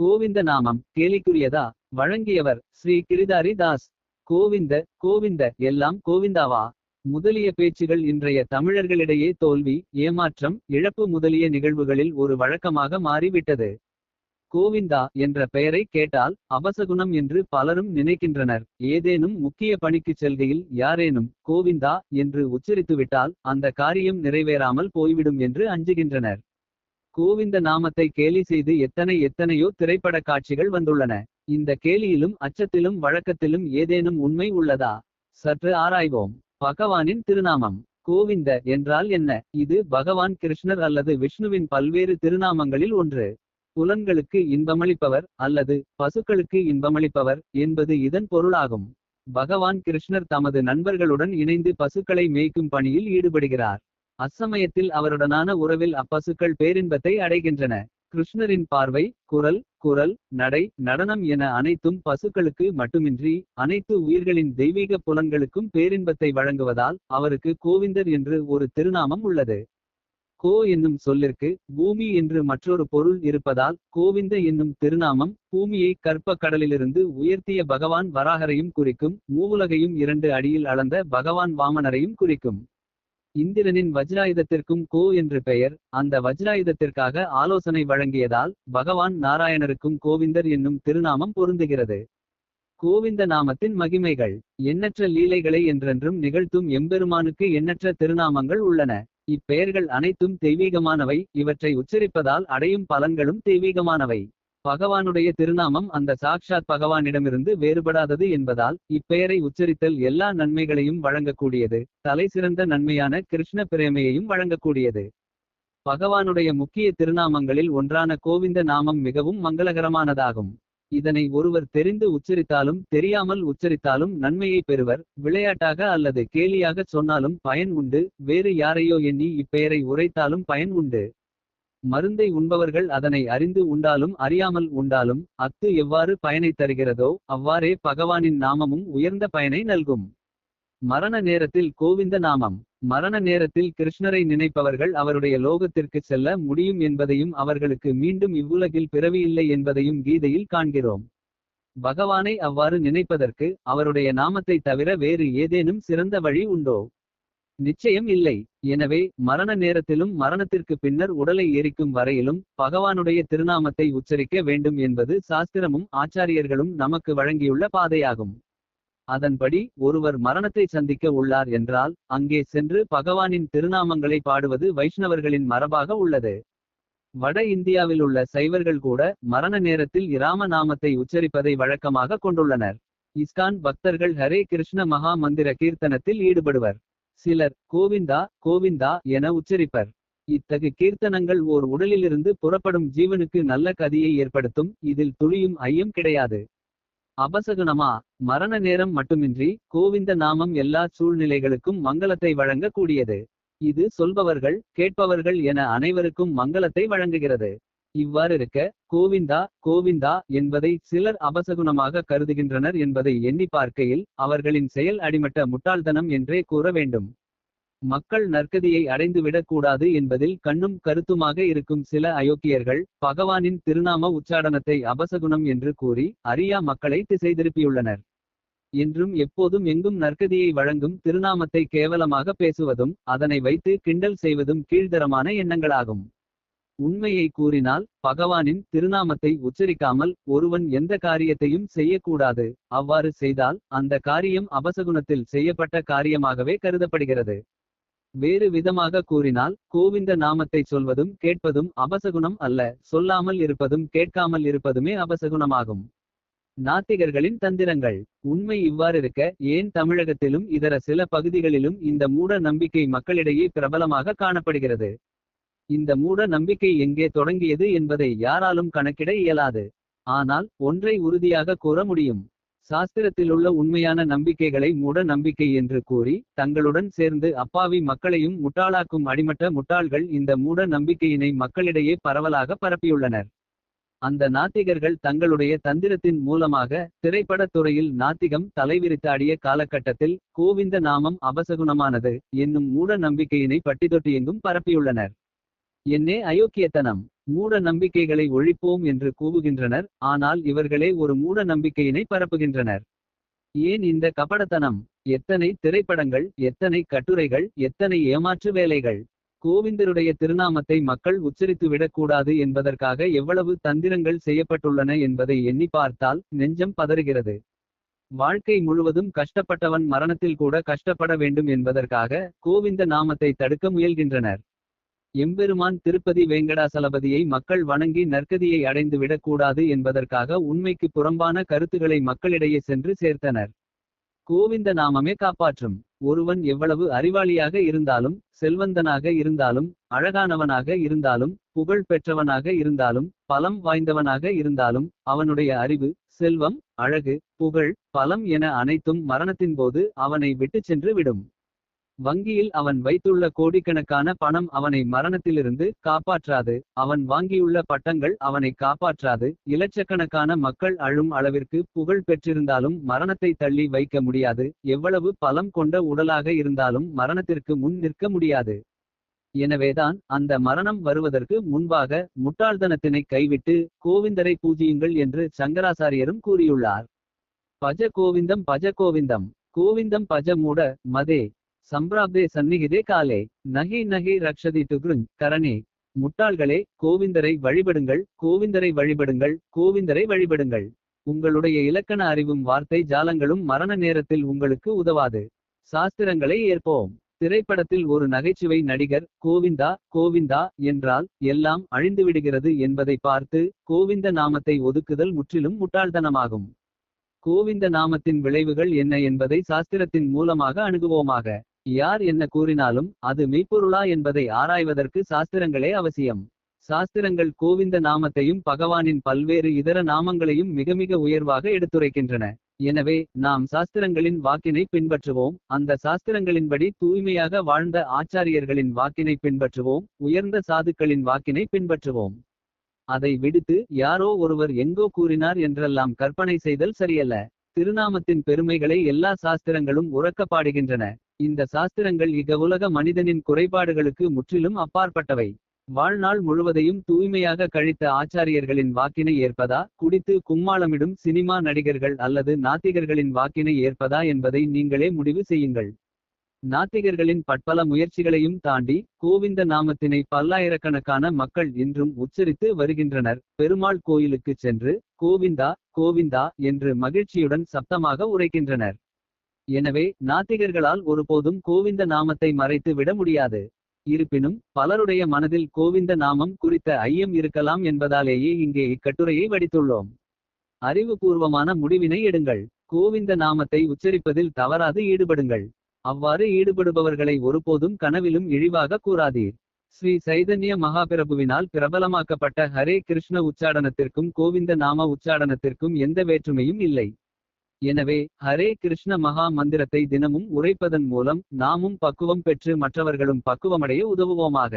கோவிந்த நாமம் கேலிக்குரியதா? வழங்கியவர் ஸ்ரீ கிரிதாரி தாஸ். கோவிந்த கோவிந்த எல்லாம் கோவிந்தாவா? முதலிய பேச்சுகள் இன்றைய தமிழர்களிடையே தோல்வி ஏமாற்றம் இழப்பு முதலிய நிகழ்வுகளில் ஒரு வழக்கமாக மாறிவிட்டது. கோவிந்தா என்ற பெயரை கேட்டால் அபசகுணம் என்று பலரும் நினைக்கின்றனர். ஏதேனும் முக்கிய பணிக்குச் செல்கையில் யாரேனும் கோவிந்தா என்று உச்சரித்துவிட்டால் அந்த காரியம் நிறைவேறாமல் போய்விடும் என்று அஞ்சுகின்றனர். கோவிந்த நாமத்தை கேலி செய்து எத்தனை எத்தனையோ திரைப்பட காட்சிகள் வந்துள்ளன. இந்த கேலியிலும் அச்சத்திலும் வழக்கத்திலும் ஏதேனும் உண்மை உள்ளதா? சற்று ஆராய்வோம். பகவானின் திருநாமம். கோவிந்த என்றால் என்ன? இது பகவான் கிருஷ்ணர் அல்லது விஷ்ணுவின் பல்வேறு திருநாமங்களில் ஒன்று. புலன்களுக்கு இன்பமளிப்பவர் அல்லது பசுக்களுக்கு இன்பமளிப்பவர் என்பது இதன் பொருளாகும். பகவான் கிருஷ்ணர் தமது நண்பர்களுடன் இணைந்து பசுக்களை மேய்க்கும் பணியில் ஈடுபடுகிறார். அச்சமயத்தில் அவருடனான உறவில் அப்பசுக்கள் பேரின்பத்தை அடைகின்றன. கிருஷ்ணரின் பார்வை குரல் குரல் நடை நடனம் என அனைத்தும் பசுக்களுக்கு மட்டுமின்றி அனைத்து உயிர்களின் தெய்வீக புலன்களுக்கும் பேரின்பத்தை வழங்குவதால் அவருக்கு கோவிந்தர் என்று ஒரு திருநாமம் உள்ளது. கோ என்னும் சொல்லிற்கு பூமி என்று மற்றொரு பொருள் இருப்பதால் கோவிந்த என்னும் திருநாமம் பூமியை கற்ப கடலிலிருந்து உயர்த்திய பகவான் வராகரையும் குறிக்கும் மூவுலகையும் இரண்டு அடியில் அளந்த பகவான் வாமனரையும் குறிக்கும். இந்திரனின் வஜ்ராயுதத்திற்கும் கோ என்று பெயர். அந்த வஜ்ராயுதத்திற்காக ஆலோசனை வழங்கியதால் பகவான் நாராயணருக்கும் கோவிந்தர் என்னும் திருநாமம் பொருந்துகிறது. கோவிந்த நாமத்தின் மகிமைகள் எண்ணற்ற லீலைகளை என்றென்றும் நிகழ்த்தும் எம்பெருமானுக்கு எண்ணற்ற திருநாமங்கள் உள்ளன. இப்பெயர்கள் அனைத்தும் தெய்வீகமானவை. இவற்றை உச்சரிப்பதால் அடையும் பலன்களும் தெய்வீகமானவை. பகவானுடைய திருநாமம் அந்த சாக்ஷாத் பகவானிடமிருந்து வேறுபடாதது என்பதால் இப்பெயரை உச்சரித்தல் எல்லா நன்மைகளையும் வழங்கக்கூடியது. தலை சிறந்த நன்மையான கிருஷ்ண பிரேமையையும் வழங்கக்கூடியது. பகவானுடைய முக்கிய திருநாமங்களில் ஒன்றான கோவிந்த நாமம் மிகவும் மங்களகரமானதாகும். இதனை ஒருவர் தெரிந்து உச்சரித்தாலும் தெரியாமல் உச்சரித்தாலும் நன்மையை பெறுவர். விளையாட்டாக அல்லது கேலியாக சொன்னாலும் பயன் உண்டு. வேறு யாரையோ எண்ணி இப்பெயரை உரைத்தாலும் பயன் உண்டு. மருந்தை உண்பவர்கள் அதனை அறிந்து உண்டாலும் அறியாமல் உண்டாலும் அத்து எவ்வாறு பயனை தருகிறதோ அவ்வாறே பகவானின் நாமமும் உயர்ந்த பயனை நல்கும். மரண நேரத்தில் கோவிந்த நாமம். மரண நேரத்தில் கிருஷ்ணரை நினைப்பவர்கள் அவருடைய லோகத்திற்கு செல்ல முடியும் என்பதையும் அவர்களுக்கு மீண்டும் இவ்வுலகில் பிறவியில்லை என்பதையும் கீதையில் காண்கிறோம். பகவானை அவ்வாறு நினைப்பதற்கு அவருடைய நாமத்தை தவிர வேறு ஏதேனும் சிறந்த வழி உண்டோ? நிச்சயம் இல்லை. எனவே மரண நேரத்திலும் மரணத்திற்கு பின்னர் உடலை எரிக்கும் வரையிலும் பகவானுடைய திருநாமத்தை உச்சரிக்க வேண்டும் என்பது சாஸ்திரமும் ஆச்சாரியர்களும் நமக்கு வழங்கியுள்ள பாதையாகும். அதன்படி ஒருவர் மரணத்தை சந்திக்க உள்ளார் என்றால் அங்கே சென்று பகவானின் திருநாமங்களை பாடுவது வைஷ்ணவர்களின் மரபாக உள்ளது. வட இந்தியாவில் உள்ள சைவர்கள் கூட மரண நேரத்தில் இராம நாமத்தை உச்சரிப்பதை வழக்கமாக கொண்டுள்ளனர். இஸ்கான் பக்தர்கள் ஹரே கிருஷ்ண மகா மந்திர கீர்த்தனத்தில் ஈடுபடுவர். சிலர் கோவிந்தா கோவிந்தா என உச்சரிப்பர். இத்தகு கீர்த்தனங்கள் ஓர் உடலிலிருந்து புறப்படும் ஜீவனுக்கு நல்ல கதியை ஏற்படுத்தும் இதில் துளியும் ஐயம் கிடையாது. அபசகுணமா மரண நேரம் மட்டுமின்றி கோவிந்த நாமம் எல்லா சூழ்நிலைகளுக்கும் மங்களத்தை வழங்கக்கூடியது. இது சொல்பவர்கள் கேட்பவர்கள் என அனைவருக்கும் மங்களத்தை வழங்குகிறது. இவ்வாறிருக்க கோவிந்தா கோவிந்தா என்பதை சிலர் அபசகுணமாக கருதுகின்றனர் என்பதை எண்ணி பார்க்கையில் அவர்களின் செயல் அடிமட்ட முட்டாள்தனம் என்றே கூற வேண்டும். மக்கள் நற்கதியை அடைந்துவிடக் கூடாது என்பதில் கண்ணும் கருத்துமாக இருக்கும் சில அயோக்கியர்கள் பகவானின் திருநாம உச்சாடனத்தை அபசகுணம் என்று கூறி அரியா மக்களை திசை திருப்பியுள்ளனர் என்றும் எப்போதும் எங்கும் நற்கதியை வழங்கும் திருநாமத்தை கேவலமாக பேசுவதும் அதனை வைத்து கிண்டல் செய்வதும் கீழ்தரமான எண்ணங்களாகும். உண்மையை கூறினால் பகவானின் திருநாமத்தை உச்சரிக்காமல் ஒருவன் எந்த காரியத்தையும் செய்யக்கூடாது. அவ்வாறு செய்தால் அந்த காரியம் அபசகுணத்தில் செய்யப்பட்ட காரியமாகவே கருதப்படுகிறது. வேறு விதமாக கூறினால் கோவிந்த நாமத்தை சொல்வதும் கேட்பதும் அபசகுணம் அல்ல. சொல்லாமல் இருப்பதும் கேட்காமல் இருப்பதுமே அபசகுணமாகும். நாத்திகர்களின் தந்திரங்கள். உண்மை இவ்வாறிருக்க ஏன் தமிழகத்திலும் இதர சில பகுதிகளிலும் இந்த மூட நம்பிக்கை மக்களிடையே பிரபலமாக காணப்படுகிறது? இந்த மூட நம்பிக்கை எங்கே தொடங்கியது என்பதை யாராலும் கணக்கிட இயலாது. ஆனால் ஒன்றை உறுதியாக கூற முடியும். சாஸ்திரத்திலுள்ள உண்மையான நம்பிக்கைகளை மூட நம்பிக்கை என்று கூறி தங்களுடன் சேர்ந்து அப்பாவி மக்களையும் முட்டாளாக்கும் அடிமட்ட முட்டாள்கள் இந்த மூட நம்பிக்கையினை மக்களிடையே பரவலாக பரப்பியுள்ளனர். அந்த நாத்திகர்கள் தங்களுடைய தந்திரத்தின் மூலமாக திரைப்படத் துறையில் நாத்திகம் தலைவிரித்தாடிய காலகட்டத்தில் கோவிந்த நாமம் அபசகுணமானது என்னும் மூட நம்பிக்கையினை பட்டிதொட்டியெங்கும் பரப்பியுள்ளனர். என்னே அயோக்கியத்தனம் மூட நம்பிக்கைகளை ஒழிப்போம் என்று கூவுகின்றனர் ஆனால் இவர்களே ஒரு மூட நம்பிக்கையினை பரப்புகின்றனர். ஏன் இந்த கபடத்தனம் எத்தனை திரைப்படங்கள் எத்தனை கட்டுரைகள் எத்தனை ஏமாற்று வேலைகள். கோவிந்தருடைய திருநாமத்தை மக்கள் உச்சரித்து கூடாது என்பதற்காக எவ்வளவு தந்திரங்கள் செய்யப்பட்டுள்ளன என்பதை எண்ணி பார்த்தால் நெஞ்சம் பதறுகிறது. வாழ்க்கை முழுவதும் கஷ்டப்பட்டவன் மரணத்தில் கூட கஷ்டப்பட வேண்டும் என்பதற்காக கோவிந்த நாமத்தை தடுக்க முயல்கின்றனர். எம்பெருமான் திருப்பதி வேங்கடாசலபதியை மக்கள் வணங்கி நற்கதியை அடைந்துவிடக் கூடாது என்பதற்காக உண்மைக்கு புறம்பான கருத்துகளை மக்களிடையே சென்று சேர்த்தனர். கோவிந்த நாமமே காப்பாற்றும். ஒருவன் எவ்வளவு அறிவாளியாக இருந்தாலும் செல்வந்தனாக இருந்தாலும் அழகானவனாக இருந்தாலும் புகழ் பெற்றவனாக இருந்தாலும் பலம் வாய்ந்தவனாக இருந்தாலும் அவனுடைய அறிவு செல்வம் அழகு புகழ் பலம் என அனைத்தும் மரணத்தின் போது அவனை விட்டுச் சென்று விடும். வங்கியில் அவன் வைத்துள்ள கோடிக்கணக்கான பணம் அவனை மரணத்திலிருந்து காப்பாற்றாது. அவன் வாங்கியுள்ள பட்டங்கள் அவனை காப்பாற்றாது. இலட்சக்கணக்கான மக்கள் அழும் அளவிற்கு புகழ் பெற்றிருந்தாலும் மரணத்தை தள்ளி வைக்க முடியாது. எவ்வளவு பலம் கொண்ட உடலாக இருந்தாலும் மரணத்திற்கு முன் நிற்க முடியாது. எனவேதான் அந்த மரணம் வருவதற்கு முன்பாக முட்டாள்தனத்தினை கைவிட்டு கோவிந்தரை பூஜியுங்கள் என்று சங்கராசாரியரும் கூறியுள்ளார். பஜ கோவிந்தம் பஜ கோவிந்தம் கோவிந்தம் பஜ மூட மதே. சம்பிராப்தே சந்நிகிதே காலே நகி நகி ரக்ஷதி துக்ருஞ் கரணே. முட்டாள்களே கோவிந்தரை வழிபடுங்கள் கோவிந்தரை வழிபடுங்கள் கோவிந்தரை வழிபடுங்கள். உங்களுடைய இலக்கண அறிவும் வார்த்தை ஜாலங்களும் மரண நேரத்தில் உங்களுக்கு உதவாது. சாஸ்திரங்களை ஏற்போம். திரைப்படத்தில் ஒரு நகைச்சுவை நடிகர் கோவிந்தா கோவிந்தா என்றால் எல்லாம் அழிந்துவிடுகிறது என்பதை பார்த்து கோவிந்த நாமத்தை ஒதுக்குதல் முற்றிலும் முட்டாள்தனமாகும். கோவிந்த நாமத்தின் விளைவுகள் என்ன என்பதை சாஸ்திரத்தின் மூலமாக அணுகுவோமாக. யார் என்ன கூறினாலும் அது மெய்ப்பொருளா என்பதை ஆராய்வதற்கு சாஸ்திரங்களே அவசியம். சாஸ்திரங்கள் கோவிந்த நாமத்தையும் பகவானின் பல்வேறு இதர நாமங்களையும் மிக மிக உயர்வாக எடுத்துரைக்கின்றன. எனவே நாம் சாஸ்திரங்களின் வாக்கினை பின்பற்றுவோம். அந்த சாஸ்திரங்களின்படி தூய்மையாக வாழ்ந்த ஆச்சாரியர்களின் வாக்கினை பின்பற்றுவோம். உயர்ந்த சாதுக்களின் வாக்கினை பின்பற்றுவோம். அதை விடுத்து யாரோ ஒருவர் எங்கோ கூறினார் என்றெல்லாம் கற்பனை செய்தல் சரியல்ல. திருநாமத்தின் பெருமைகளை எல்லா சாஸ்திரங்களும் உறக்க பாடுகின்றன. இந்த சாஸ்திரங்கள் இக உலக மனிதனின் குறைபாடுகளுக்கு முற்றிலும் அப்பாற்பட்டவை. வாழ்நாள் முழுவதையும் தூய்மையாக கழித்த ஆச்சாரியர்களின் வாக்கினை ஏற்பதா. குடித்து கும்மாளமிடும் சினிமா நடிகர்கள் அல்லது நாத்திகர்களின் வாக்கினை ஏற்பதா என்பதை நீங்களே முடிவு செய்யுங்கள். நாத்திகர்களின் பட்பல முயற்சிகளையும் தாண்டி கோவிந்த நாமத்தினை பல்லாயிரக்கணக்கான மக்கள் இன்றும் உச்சரித்து வருகின்றனர். பெருமாள் கோயிலுக்கு சென்று கோவிந்தா கோவிந்தா என்று மகிழ்ச்சியுடன் சப்தமாக உரைக்கின்றனர். எனவே நாத்திகர்களால் ஒருபோதும் கோவிந்த நாமத்தை மறைத்து விட முடியாது. இருப்பினும் பலருடைய மனதில் கோவிந்த நாமம் குறித்த ஐயம் இருக்கலாம் என்பதாலேயே இங்கே இக்கட்டுரையை வடித்துள்ளோம். அறிவுபூர்வமான முடிவினை எடுங்கள். கோவிந்த நாமத்தை உச்சரிப்பதில் தவறாது ஈடுபடுங்கள். அவ்வாறு ஈடுபடுபவர்களை ஒருபோதும் கனவிலும் இழிவாக கூறாதீர். ஸ்ரீ சைதன்ய மகாபிரபுவினால் பிரபலமாக்கப்பட்ட ஹரே கிருஷ்ண உச்சாடனத்திற்கும் கோவிந்த நாம உச்சாடனத்திற்கும் எந்த வேற்றுமையும் இல்லை. எனவே ஹரே கிருஷ்ண மகா மந்திரத்தை தினமும் உரைப்பதன் மூலம் நாமும் பக்குவம் பெற்று மற்றவர்களும் பக்குவமடைய உதவுவோமாக.